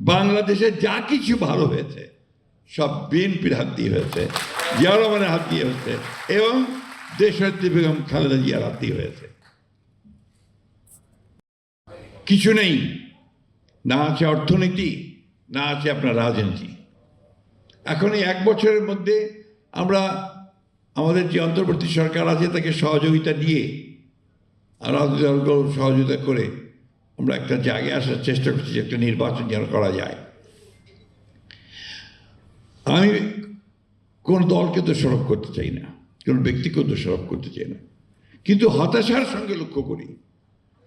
বাংলাদেশে যা কিছু ভালো হয়েছে, সব বিএনপির হাত দিয়ে হয়েছে জিয়া রহমানের হাত দিয়ে হয়েছে এবং দেশনেত্রী বেগম খালেদা জিয়ার হাত দিয়ে হয়েছে। কিছু নেই, না আছে অর্থনীতি, না আছে আপনার রাজনীতি। এখন এই এক বছরের মধ্যে আমরা আমাদের যে অন্তর্বর্তী সরকার আছে তাকে সহযোগিতা দিয়ে দলগুলো সহযোগিতা করে আমরা একটা জায়গায় আসার চেষ্টা করছি যে একটা নির্বাচন যেন করা যায়। আমি কোন দলকে দোষারোপ করতে চাই না, কোন ব্যক্তিকেও দোষারোপ করতে চাই না। কিন্তু হতাশার সঙ্গে লক্ষ্য করি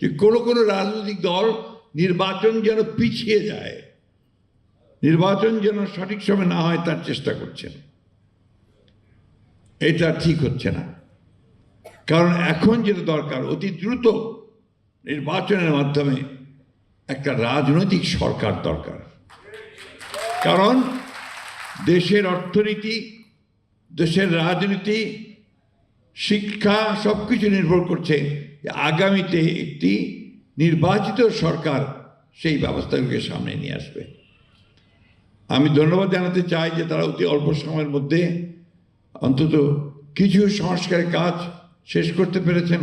যে কোনো কোনো রাজনৈতিক দল নির্বাচন যেন পিছিয়ে যায়, নির্বাচন যেন সঠিক সময় না হয় তার চেষ্টা করছেন এটা ঠিক হচ্ছে না। কারণ এখন যেটা দরকার, অতি দ্রুত নির্বাচনের মাধ্যমে একটা রাজনৈতিক সরকার দরকার। কারণ দেশের অর্থনীতি, দেশের রাজনীতি, শিক্ষা সব কিছু নির্ভর করছে আগামীতে একটি নির্বাচিত সরকার সেই ব্যবস্থাগুলোকে সামনে নিয়ে আসবে। আমি ধন্যবাদ জানাতে চাই যে তারা অতি অল্প সময়ের মধ্যে অন্তত কিছু সংস্কারের কাজ শেষ করতে পেরেছেন।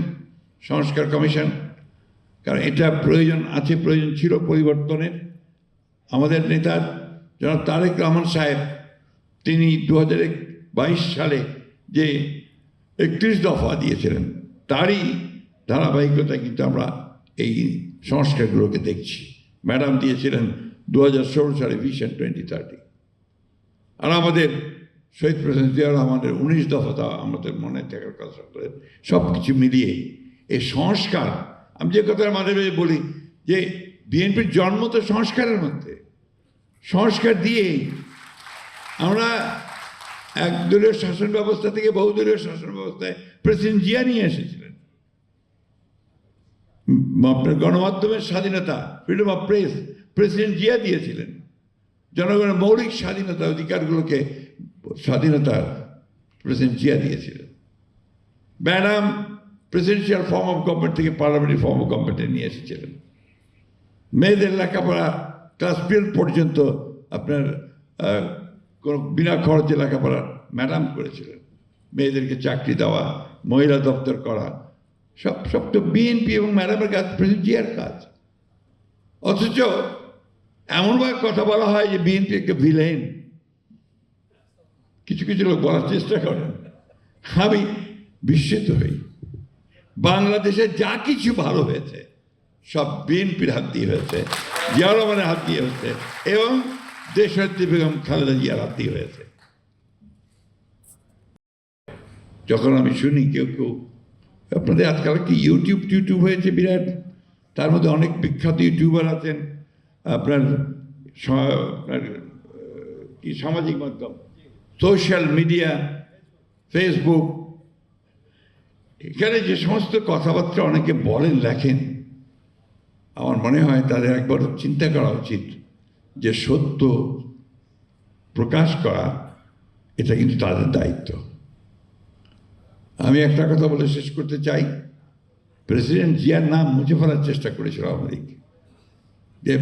সংস্কার কমিশন কারণ এটা প্রয়োজন, আছে প্রয়োজন ছিল পরিবর্তনের। আমাদের নেতা জনাব তারেক রহমান সাহেব, তিনি দু সালে যে একত্রিশ দফা দিয়েছিলেন, তারই ধারাবাহিকতা কিন্তু আমরা এই সংস্কারগুলোকে দেখছি। ম্যাডাম দিয়েছিলেন দু হাজার ষোলো সালে ভিশন টোয়েন্টি থার্টি। আর আমাদের শহীদ প্রেসিডেন্ট জিয়া রহমানের উনিশ দফা তা আমাদের মনে থাকার কথা করে সব কিছু মিলিয়ে এই সংস্কার আমি যে কথা মাঝে বলি যে বিএনপির জন্ম তো সংস্কারের মধ্যে। সংস্কার দিয়েই আমরা একদলীয় শাসন ব্যবস্থা থেকে বহুদলীয় শাসন ব্যবস্থায় প্রেসিডেন্ট জিয়া নিয়ে এসেছিলেন। গণমাধ্যমের স্বাধীনতা freedom of press president Zia দিয়েছিলেন। জনগণের মৌলিক স্বাধীনতা অধিকারগুলোকে স্বাধীনতা প্রেসিডেন্ট জিয়া দিয়েছিলেন। Madam presidential form of government থেকে পার্লামেন্টারি ফর্ম অফ গভর্নমেন্টে নিয়ে এসেছিলেন। মেয়েদের লেখাপড়া ক্লাস টুয়েলভ পর্যন্ত আপনার কোনো বিনা খরচে লেখাপড়া ম্যাডাম করেছিলেন। মেয়েদেরকে চাকরি দেওয়া, মহিলা দপ্তর করা, সব সব তো বিএনপি এবং ম্যাডামের কাজ প্রেসিডেন্ট জিয়ার কাজ। অথচ এমনভাবে কথা বলা হয় যে বিএনপি একটা ভিলেন কিছু কিছু লোক বলার চেষ্টা করেন। আমি বিস্মিত হই। বাংলাদেশে যা কিছু ভালো হয়েছে, সব বিএনপির হাত দিয়ে হয়েছে, জিয়া রহমানের হাত দিয়ে হয়েছে এবং দেশনেত্রী বেগম খালেদা জিয়ার হাত দিয়ে হয়েছে। যখন আমি শুনি কেউ কেউ, আপনাদের আজকাল কি ইউটিউব টিউটিউব হয়েছে বিরাট, তার মধ্যে অনেক বিখ্যাত ইউটিউবার আছেন, আপনার আপনার, কি সামাজিক মাধ্যম, সোশ্যাল মিডিয়া, ফেসবুক এখানে যে সমস্ত কথাবার্তা অনেকে বলেন, লেখেন, আমার মনে হয় তাদের একবার চিন্তা করা উচিত যে সত্য প্রকাশ করা, এটা কিন্তু তাদের দায়িত্ব। আমি একটা কথা বলে শেষ করতে চাই। প্রেসিডেন্ট জিয়ার নাম মুছে ফেলার চেষ্টা করেছিল লীগ। যে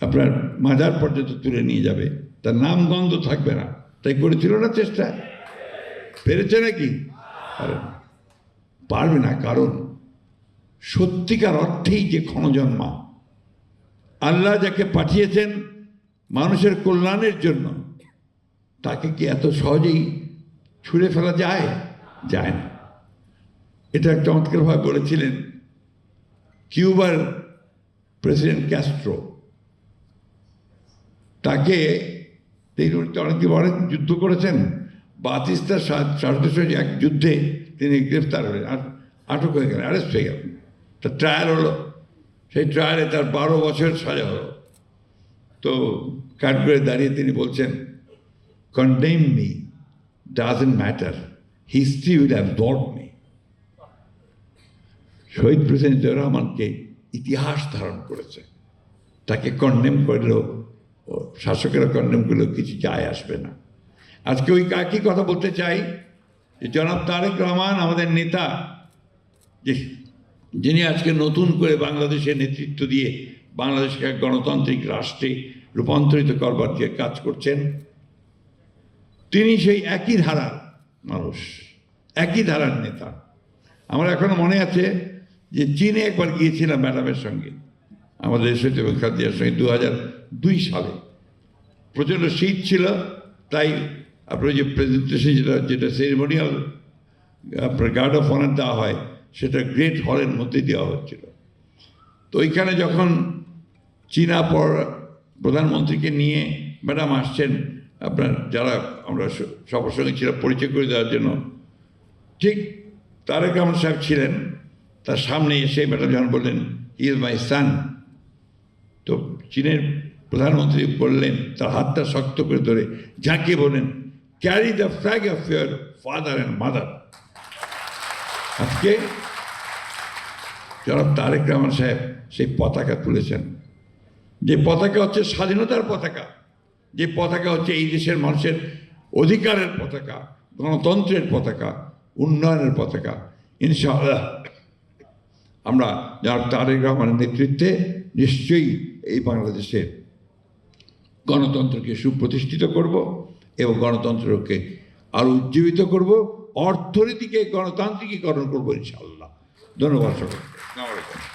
আপনার মাজার পর্যন্ত তুলে নিয়ে যাবে। তার নাম গন্ধ থাকবে না। তাই করেছিল না চেষ্টা? পেরেছে নাকি? না। পারবে না, কারণ সত্যিকার অর্থেই যে ক্ষণজন্মা। আল্লাহ যাকে পাঠিয়েছেন মানুষের কল্যাণের জন্য, তাকে কি এত সহজেই ছুঁড়ে ফেলা যায়? যায় না। এটা চমৎকারভাবে বলেছিলেন কিউবার প্রেসিডেন্ট ক্যাস্ট্রো। তাকে তিনি অনেকদিন অনেক যুদ্ধ করেছেন। বাতিস্তার সারদেশ এক যুদ্ধে তিনি গ্রেফতার হলেন আটক হয়ে গেলেন অ্যারেস্ট হয়ে গেলেন। তার ট্রায়াল হলো। সেই ট্রায়ালে তার বারো বছর সাজা হলো। তো কাঠগড়ে দাঁড়িয়ে তিনি বলছেন condemn me doesn't matter history will absorb me Shahid president Zia রহমানকে ইতিহাস ধারণ করেছে। তাকে কন্ডেম করলেও শাসকেরা কন্ডেম করলেও কিছু যায় আসবে না। আজকে ওই একই কথা বলতে চাই যে জনাব তারেক রহমান আমাদের নেতা, যে যিনি আজকে নতুন করে বাংলাদেশের নেতৃত্ব দিয়ে বাংলাদেশকে গণতান্ত্রিক রাষ্ট্রে রূপান্তরিত করবার যে কাজ করছেন, তিনি সেই একই ধারার মানুষ, একই ধারার নেতা। আমার এখনও মনে আছে যে চীনে একবার গিয়েছিলাম ম্যাডামের সঙ্গে, আমাদের সৈত খাদিয়ার সঙ্গে দু হাজার দুই সালে। প্রচণ্ড শীত ছিল, তাই আপনার যে প্রেজেন্টেশন যেটা যেটা সেরিমোনিয়াল আপনার গার্ড অফ অনার দেওয়া হয়, সেটা গ্রেট হলের মধ্যে দেওয়া হচ্ছিল। তো ওইখানে যখন চীনা পর প্রধানমন্ত্রীকে নিয়ে ম্যাডাম আসছেন, আপনার যারা আমরা সবার সঙ্গে ছিল পরিচয় করে দেওয়ার জন্য, ঠিক তারেক রহমান সাহেব ছিলেন, তার সামনে এসে ম্যাডাম যখন বললেন ইজ মাই সান তো চীনের প্রধানমন্ত্রী বললেন, তার হাতটা শক্ত করে ধরে ঝাঁকিয়ে বললেন carry the flag of your father and mother আজকে জনাব তারেক রহমান সাহেব সেই পতাকা তুলেছেন। যে পতাকা হচ্ছে স্বাধীনতার পতাকা। যে পতাকা হচ্ছে এই দেশের মানুষের অধিকারের পতাকা, গণতন্ত্রের পতাকা, উন্নয়নের পতাকা। ইনশাআল্লাহ আমরা যার তারেক রহমানের নেতৃত্বে নিশ্চয়ই এই বাংলাদেশের গণতন্ত্রকে সুপ্রতিষ্ঠিত করব। এবং গণতন্ত্রকে আরও উজ্জীবিত করব অর্থনীতিকে গণতান্ত্রিকীকরণ করব ইনশাআল্লাহ। ধন্যবাদ সকলকে।